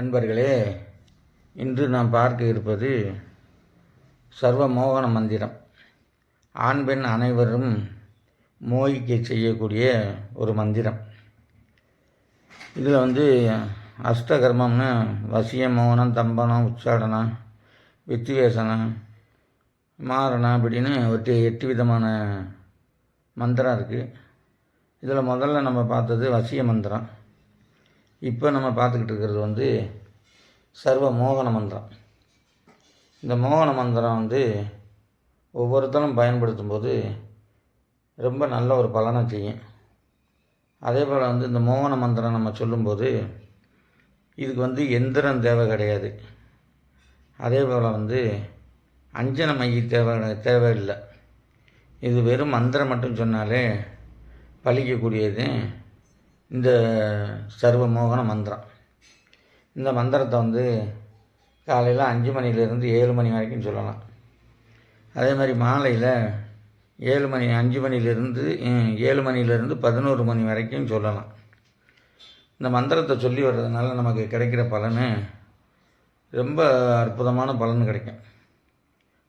அன்பர்களே இன்று நாம் பார்க்க இருப்பது சர்வ மோகன மந்திரம். ஆண் பெண் அனைவரும் மோகிக்க செய்யக்கூடிய ஒரு மந்திரம். இதில் வந்து அஷ்டகர்மம்னு வசிய மௌனம் தம்பனம் உச்சாடனம் வித்திவேசனம் மாரணம் அப்படின்னு ஒரு எட்டு விதமான மந்திரம் இருக்குது இதில் முதல்ல நம்ம பார்த்தது வசிய மந்திரம். இப்போ நம்ம பார்த்துக்கிட்டு இருக்கிறது வந்து சர்வ மோகன மந்திரம். இந்த மோகன மந்திரம் வந்து ஒவ்வொருத்தரும் பயன்படுத்தும் போது ரொம்ப நல்ல ஒரு பலனை செய்யும். அதே போல் வந்து இந்த மோகன மந்திரம் நம்ம சொல்லும்போது இதுக்கு வந்து எந்திரம் தேவை கிடையாது. அதே போல் வந்து அஞ்சன மைய தேவை தேவையில்லை. இது வெறும் மந்திரம் மட்டும் சொன்னாலே பழிக்கக்கூடியது இந்த சர்வ மோகன மந்திரம். இந்த மந்திரத்தை வந்து காலையில் அஞ்சு மணிலேருந்து ஏழு மணி வரைக்கும் சொல்லலாம். அதே மாதிரி மாலையில் ஏழு மணி அஞ்சு மணிலேருந்து ஏழு மணிலேருந்து பதினோரு மணி வரைக்கும் சொல்லலாம். இந்த மந்திரத்தை சொல்லி வர்றதுனால நமக்கு கிடைக்கிற பலன் ரொம்ப அற்புதமான பலன் கிடைக்கும்.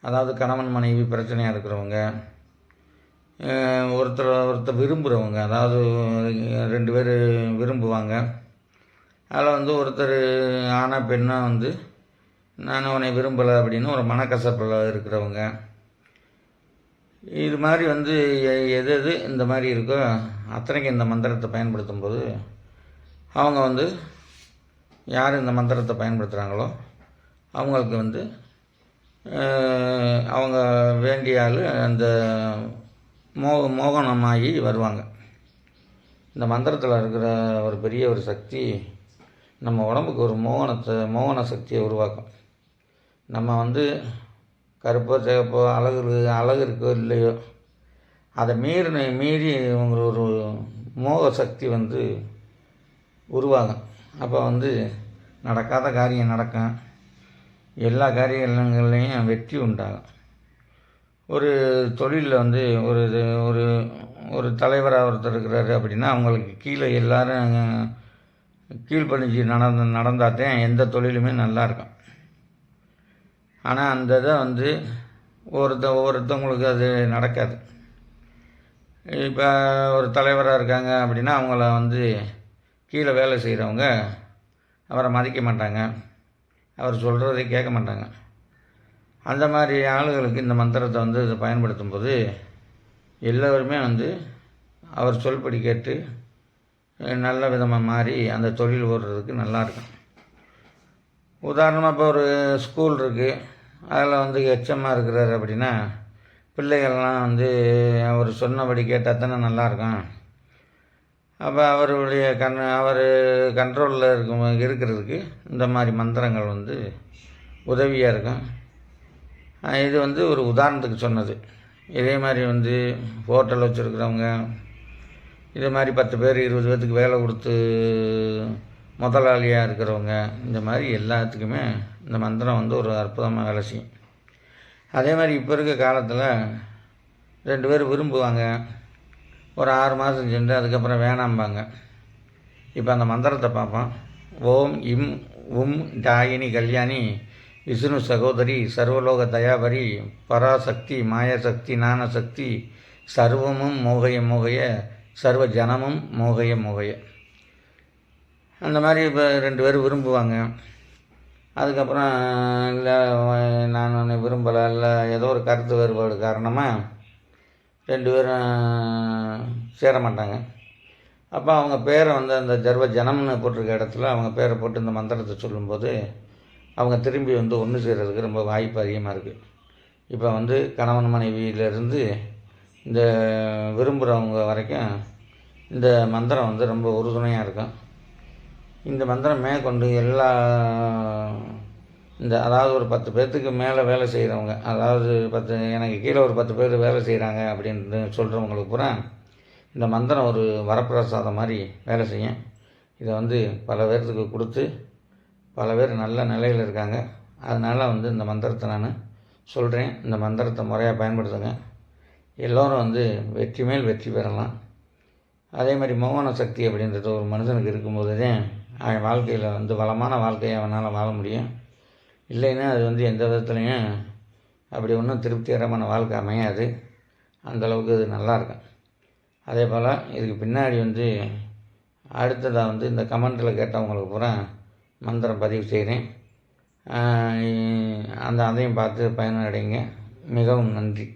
அதாவது கணவன் மனைவி பிரச்சனையாக இருக்கிறவங்க ஒருத்தர் ஒருத்தர் விரும்புகிறவங்க அதாவது ரெண்டு பேர் விரும்புவாங்க. அதில் வந்து ஒருத்தர் ஆனால் பெண்ணாக வந்து நான் உன்னை விரும்பலை அப்படின்னு ஒரு மனக்கசப்பில் இருக்கிறவங்க. இது மாதிரி வந்து எது எது இந்த மாதிரி இருக்கோ அத்தனைக்கு இந்த மந்திரத்தை பயன்படுத்தும் போது அவங்க வந்து யார் இந்த மந்திரத்தை பயன்படுத்துகிறாங்களோ அவங்களுக்கு வந்து அவங்க வேண்டிய ஆள் அந்த மோ மோகனமாகி வருவாங்க. இந்த மந்திரத்தில் இருக்கிற ஒரு பெரிய ஒரு சக்தி நம்ம உடம்புக்கு ஒரு மோகனத்தை மோகன சக்தியை உருவாக்கும். நம்ம வந்து கருப்போ சிகப்போ அழகு அழகு இருக்கோ இல்லையோ அதை மீறின மீறி இவங்க ஒரு மோக சக்தி வந்து உருவாகும். அப்போ வந்து நடக்காத காரியம் நடக்கும். எல்லா காரியங்கள்லையும் வெற்றி உண்டாகும். ஒரு தொழிலில் வந்து ஒரு ஒரு ஒரு தலைவராக ஒருத்தர் இருக்கிறாரு அப்படின்னா அவங்களுக்கு கீழே எல்லோரும் கீழ்ப்பணிஞ்சு நடந்த நடந்தால் எந்த தொழிலுமே நல்லா இருக்கும். ஆனால் அந்த இதை வந்து ஒருத்த ஒவ்வொருத்தவங்களுக்கு அது நடக்காது. இப்போ ஒரு தலைவராக இருக்காங்க அப்படின்னா அவங்கள வந்து கீழே வேலை செய்கிறவங்க அவரை மதிக்க மாட்டாங்க. அவர் சொல்கிறதை கேட்க மாட்டாங்க. அந்த மாதிரி ஆளுகளுக்கு இந்த மந்திரத்தை வந்து இதை பயன்படுத்தும் போது எல்லோருமே வந்து அவர் சொல்படி கேட்டு நல்ல விதமாக மாறி அந்த தொழில் ஓடுறதுக்கு நல்லாயிருக்கும் உதாரணமாக இப்போ ஒரு ஸ்கூல் இருக்குது அதில் வந்து எச்சமாக இருக்கிறார் அப்படின்னா பிள்ளைகள்லாம் வந்து அவர் சொன்னபடி கேட்டால் தானே நல்லாயிருக்கும் அப்போ அவருடைய கண் அவர் கண்ட்ரோலில் இருக்கும் இருக்கிறதுக்கு இந்த மாதிரி மந்திரங்கள் வந்து உதவியாக இருக்கும். இது வந்து ஒரு உதாரணத்துக்கு சொன்னது. இதே மாதிரி வந்து ஹோட்டல் வச்சுருக்கிறவங்க இதே மாதிரி பத்து பேர் இருபது பேர்த்துக்கு வேலை கொடுத்து முதலாளியாக இருக்கிறவங்க இந்த மாதிரி எல்லாத்துக்குமே இந்த மந்திரம் வந்து ஒரு அற்புதமாக வேலை செய்யும். அதே மாதிரி இப்போ இருக்க காலத்தில் ரெண்டு பேர் விரும்புவாங்க. ஒரு ஆறு மாதம் சென்று அதுக்கப்புறம் வேணாம்பாங்க. இப்போ அந்த மந்திரத்தை பார்ப்போம். ஓம் இம் உம் டாயினி கல்யாணி விஷ்ணு சகோதரி சர்வலோக தயாபரி பராசக்தி மாயசக்தி ஞானசக்தி சர்வமும் மோகைய மோகைய சர்வ ஜனமும் மோகைய மோகைய அந்த மாதிரி இப்போ ரெண்டு பேரும் விரும்புவாங்க. அதுக்கப்புறம் இல்லை நான் ஒன்று விரும்பலை இல்லை ஏதோ ஒரு கருத்து வேறுபாடு காரணமாக ரெண்டு பேரும் சேர மாட்டாங்க. அப்போ அவங்க பேரை வந்து அந்த ஜர்வ ஜனம்னு போட்டிருக்க இடத்துல அவங்க பேரை போட்டு இந்த மந்திரத்தை சொல்லும்போது அவங்க திரும்பி வந்து ஒன்று சேர்கிறதுக்கு ரொம்ப வாய்ப்பு அதிகமாக இருக்குது இப்போ வந்து கணவன் மனைவியிலேருந்து இந்த விரும்புகிறவங்க வரைக்கும் இந்த மந்திரம் வந்து ரொம்ப உறுதுணையாக இருக்கும். இந்த மந்திரம் மேற்கொண்டு எல்லா இந்த அதாவது ஒரு பத்து பேர்த்துக்கு மேலே வேலை செய்கிறவங்க அதாவது பத்து எனக்கு கீழே ஒரு பத்து பேர் வேலை செய்கிறாங்க அப்படின்னு சொல்கிறவங்களுக்கு பூரா இந்த மந்திரம் ஒரு வரப்பிரசாதம் மாதிரி வேலை செய்யும். இதை வந்து பல பேர்த்துக்கு கொடுத்து பல பேர் நல்ல நிலையில் இருக்காங்க. அதனால் வந்து இந்த மந்திரத்தை நான் சொல்கிறேன் இந்த மந்திரத்தை முறையாக பயன்படுத்துங்க. எல்லோரும் வந்து வெற்றி மேல் வெற்றி பெறலாம். அதே மாதிரி மௌன சக்தி அப்படின்றது ஒரு மனுஷனுக்கு இருக்கும்போது தான் அவன் வாழ்க்கையில் வந்து வளமான வாழ்க்கையை அவனால் வாழ முடியும். இல்லைன்னா அது வந்து எந்த விதத்துலையும் அப்படி ஒன்றும் திருப்திகரமான வாழ்க்கை அமையாது. அந்தளவுக்கு இது நல்லாயிருக்கும் அதே போல் இதுக்கு பின்னாடி வந்து அடுத்ததாக வந்து இந்த கமெண்ட்டில் கேட்டவங்களுக்கு பூரா மந்திரம் பதிவு செய்கிறேன். அந்த அதையும் பார்த்து பயனடைங்க. மிகவும் நன்றி.